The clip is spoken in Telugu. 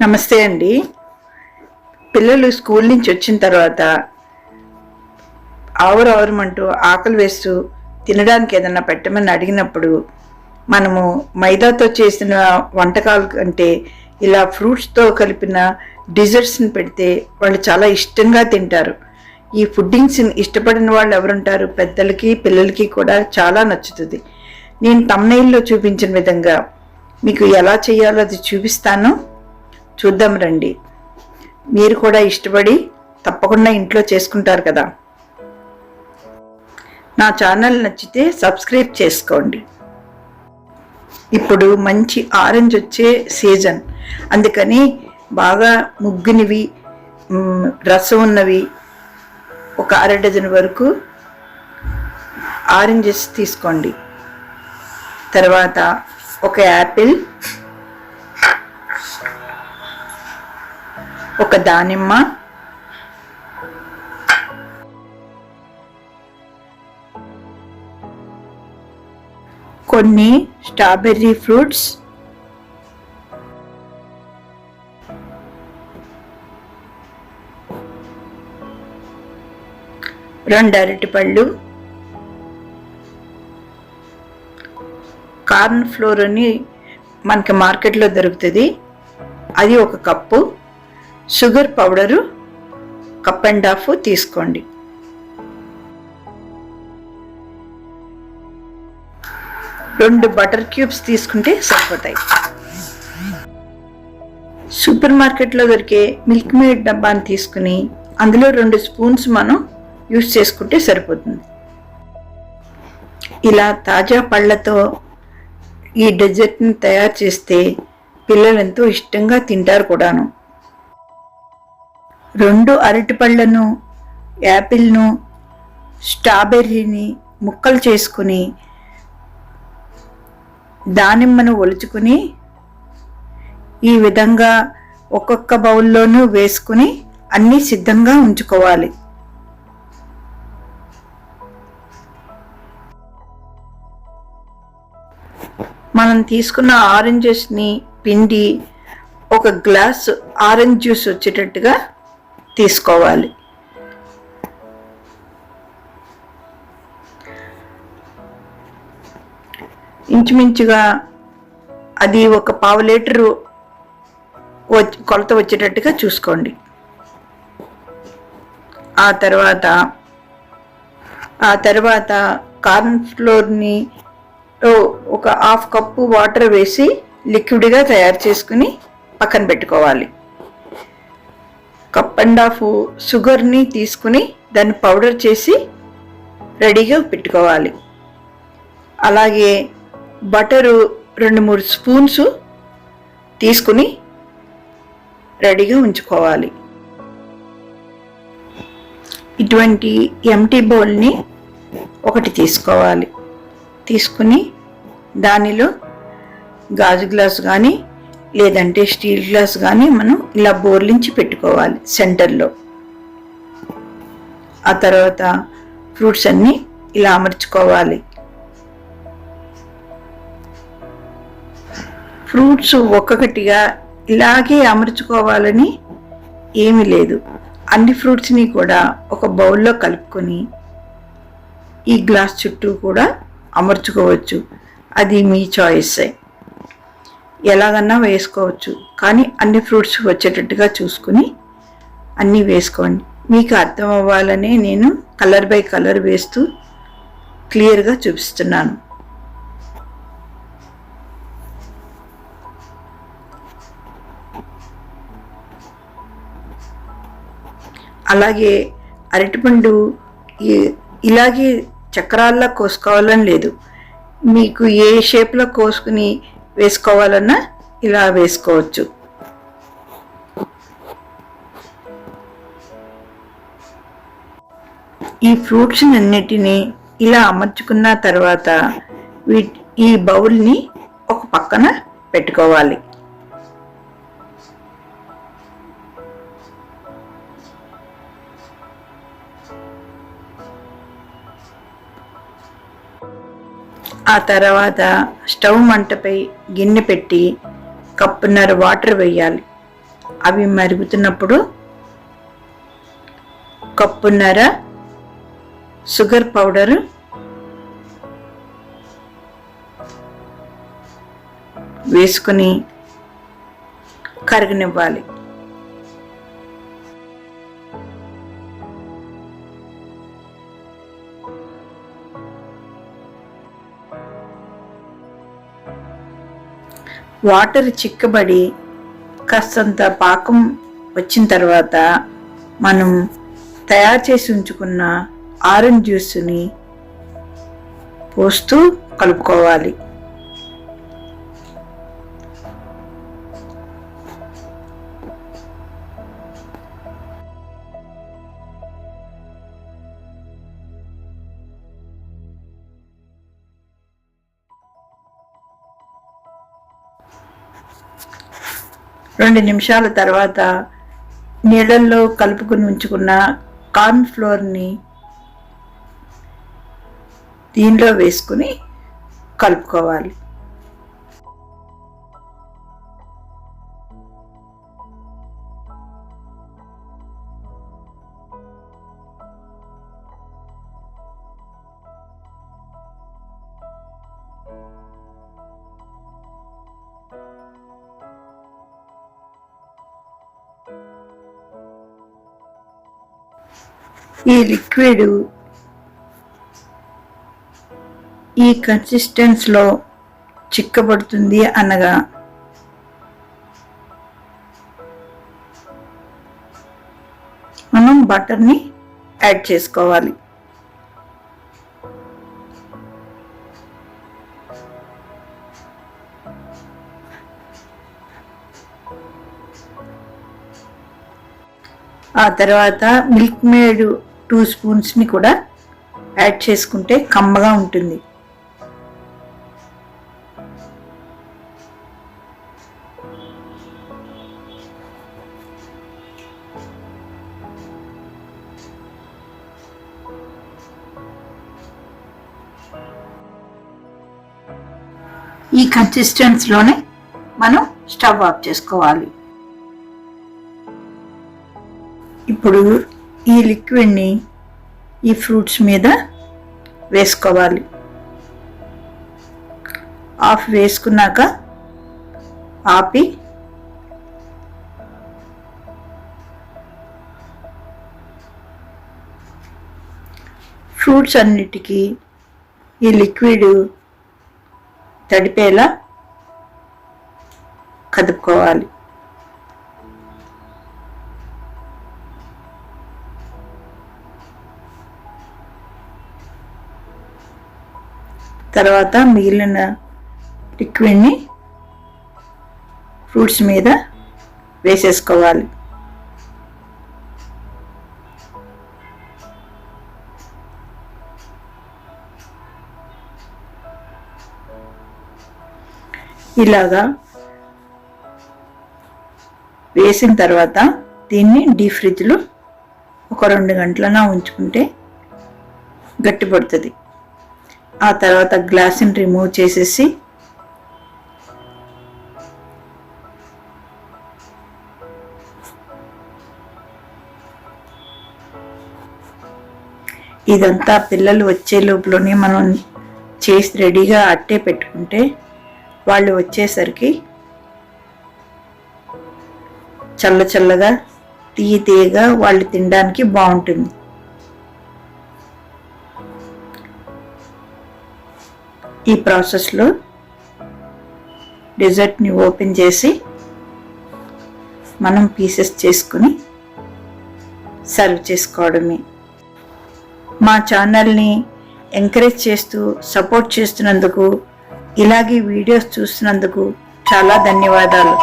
నమస్తే అండి. పిల్లలు స్కూల్ నుంచి వచ్చిన తర్వాత ఆవురు ఆవురమంటూ ఆకలి వేస్తూ తినడానికి ఏదన్నా పెట్టమని అడిగినప్పుడు మనము మైదాతో చేసిన వంటకాలు కంటే ఇలా ఫ్రూట్స్తో కలిపిన డిజర్ట్స్ని పెడితే వాళ్ళు చాలా ఇష్టంగా తింటారు. ఈ ఫుడ్డింగ్స్ని ఇష్టపడిన వాళ్ళు ఎవరుంటారు? పెద్దలకి పిల్లలకి కూడా చాలా నచ్చుతుంది. నేను తమ్నైల్లో చూపించిన విధంగా మీకు ఎలా చేయాలో అది చూపిస్తాను. చూద్దాం రండి. మీరు కూడా ఇష్టపడి తప్పకుండా ఇంట్లో చేసుకుంటారు కదా. నా ఛానల్ నచ్చితే సబ్స్క్రైబ్ చేసుకోండి. ఇప్పుడు మంచి ఆరెంజ్ వచ్చే సీజన్. అందుకని బాగా ముగ్గునివి రసం ఉన్నవి ఒక అర డజన్ వరకు ఆరెంజెస్ తీసుకోండి. తర్వాత ఒక యాపిల్ ఒక దానిమ్మ. కొన్ని స్ట్రాబెర్రీ ఫ్రూట్స్. రెండు అరటిపళ్ళు. కార్న్ ఫ్లోర్ అని మనకి మార్కెట్లో దొరుకుతుంది. అది ఒక cup. Sugar powder cup and half తీసుకోండి. రెండు బటర్ క్యూబ్స్ తీసుకుంటే సరిపోతాయి. సూపర్ మార్కెట్లో దొరికే మిల్క్ మేడ్ డబ్బాని తీసుకుని అందులో రెండు స్పూన్స్ మనం యూస్ చేసుకుంటే సరిపోతుంది. ఇలా తాజా పళ్ళతో ఈ డెజర్ట్ని తయారు చేస్తే పిల్లలు ఎంతో ఇష్టంగా తింటారు కూడాను. రెండు అరటిపళ్ళను యాపిల్ను స్ట్రాబెర్రీని ముక్కలు చేసుకుని దానిమ్మను ఒలుచుకుని ఈ విధంగా ఒక్కొక్క బౌల్లోనూ వేసుకుని అన్నీ సిద్ధంగా ఉంచుకోవాలి. మనం తీసుకున్న ఆరెంజెస్ని పిండి ఒక గ్లాస్ ఆరెంజ్ జ్యూస్ వచ్చేటట్టుగా తీసుకోవాలి. ఇంచుమించుగా అది ఒక పావు లీటరు వచ్చి- కొలత వచ్చేటట్టుగా చూసుకోండి. ఆ తర్వాత ఆ తర్వాత కార్న్ ఫ్లోర్ని ఒక హాఫ్ కప్పు వాటర్ వేసి లిక్విడ్గా తయారు చేసుకుని పక్కన పెట్టుకోవాలి. కప్ అండ్ హాఫ్ షుగర్ని తీసుకుని దాన్ని పౌడర్ చేసి రెడీగా పెట్టుకోవాలి. అలాగే బటరు రెండు మూడు స్పూన్స్ తీసుకుని రెడీగా ఉంచుకోవాలి. ఇటువంటి ఎంటీ బౌల్ని ఒకటి తీసుకోవాలి. తీసుకుని దానిలో గాజు గ్లాస్ కానీ లేదంటే స్టీల్ గ్లాస్ కానీ మనం ఇలా బోర్లించి పెట్టుకోవాలి సెంటర్లో. ఆ తర్వాత ఫ్రూట్స్ అన్నీ ఇలా అమర్చుకోవాలి. ఫ్రూట్స్ ఒక్కొక్కటిగా ఇలాగే అమర్చుకోవాలని ఏమీ లేదు. అన్ని ఫ్రూట్స్ని కూడా ఒక బౌల్లో కలుపుకొని ఈ గ్లాస్ చుట్టూ కూడా అమర్చుకోవచ్చు. అది మీ చాయిస్. ఎలాగన్నా వేసుకోవచ్చు. కానీ అన్ని ఫ్రూట్స్ వచ్చేటట్టుగా చూసుకుని అన్నీ వేసుకోండి. మీకు అర్థం అవ్వాలనే నేను కలర్ బై కలర్ వేస్తూ క్లియర్గా చూపిస్తున్నాను. అలాగే అరటిపండు ఇలాగే చక్రాల్లా కోసుకోవాలని లేదు. మీకు ఏ షేప్లో కోసుకుని వేసుకోవాలన్నా ఇలా వేసుకోవచ్చు. ఈ ఫ్రూట్స్ అన్నిటినీ ఇలా అమర్చుకున్న తర్వాత వీటి ఈ బౌల్ని ఒక పక్కన పెట్టుకోవాలి. ఆ తర్వాత స్టవ్ మంటపై గిన్నె పెట్టి కప్పున్నర వాటర్ వేయాలి. అవి మరుగుతున్నప్పుడు కప్పున్నర షుగర్ పౌడర్ వేసుకుని కరగనివ్వాలి. వాటర్ చిక్కబడి కాస్తంత పాకం వచ్చిన తర్వాత మనం తయారు చేసి ఉంచుకున్న ఆరెంజ్ జ్యూస్ని పోస్తూ కలుపుకోవాలి. రెండు నిమిషాల తర్వాత నీళ్ళల్లో కలుపుకుని ఉంచుకున్న కార్న్ ఫ్లోర్ని దీనిలో వేసుకుని కలుపుకోవాలి. ఈ లిక్విడ్ ఈ కన్సిస్టెన్స్లో చిక్కబడుతుంది అనగా మనం బటర్ని యాడ్ చేసుకోవాలి. ఆ తర్వాత మిల్క్ మేడ్ టూ స్పూన్స్ని కూడా యాడ్ చేసుకుంటే కమ్మగా ఉంటుంది. ఈ కన్సిస్టెన్స్లోనే మనం స్టవ్ ఆఫ్ చేసుకోవాలి. ఇప్పుడు ఈ లిక్విడ్ని ఈ ఫ్రూట్స్ మీద వేసుకోవాలి. ఆఫ్ వేసుకున్నాక ఆపి ఫ్రూట్స్ అన్నిటికీ ఈ లిక్విడ్ తడిపేలా కదుపుకోవాలి. తర్వాత మిగిలిన లిక్విడ్ని ఫ్రూట్స్ మీద వేసేసుకోవాలి. ఇలాగా వేసిన తర్వాత దీన్ని డీ ఫ్రిడ్జ్లో ఒక రెండు గంటలన ఉంచుకుంటే గట్టిపడుతుంది. ఆ తర్వాత గ్లాస్ని రిమూవ్ చేసేసి ఇదంతా పిల్లలు వచ్చే లోపలనే మనం చేసి రెడీగా అట్టే పెట్టుకుంటే వాళ్ళు వచ్చేసరికి చల్ల చల్లగా తీయ తీయగా వాళ్ళు తినడానికి బాగుంటుంది. ఈ ప్రాసెస్లో డెజర్ట్ని ఓపెన్ చేసి మనం పీసెస్ చేసుకుని సర్వ్ చేసుకోవడమే. మా ఛానల్ని ఎంకరేజ్ చేస్తూ సపోర్ట్ చేస్తున్నందుకు ఇలాగే వీడియోస్ చూస్తున్నందుకు చాలా ధన్యవాదాలు.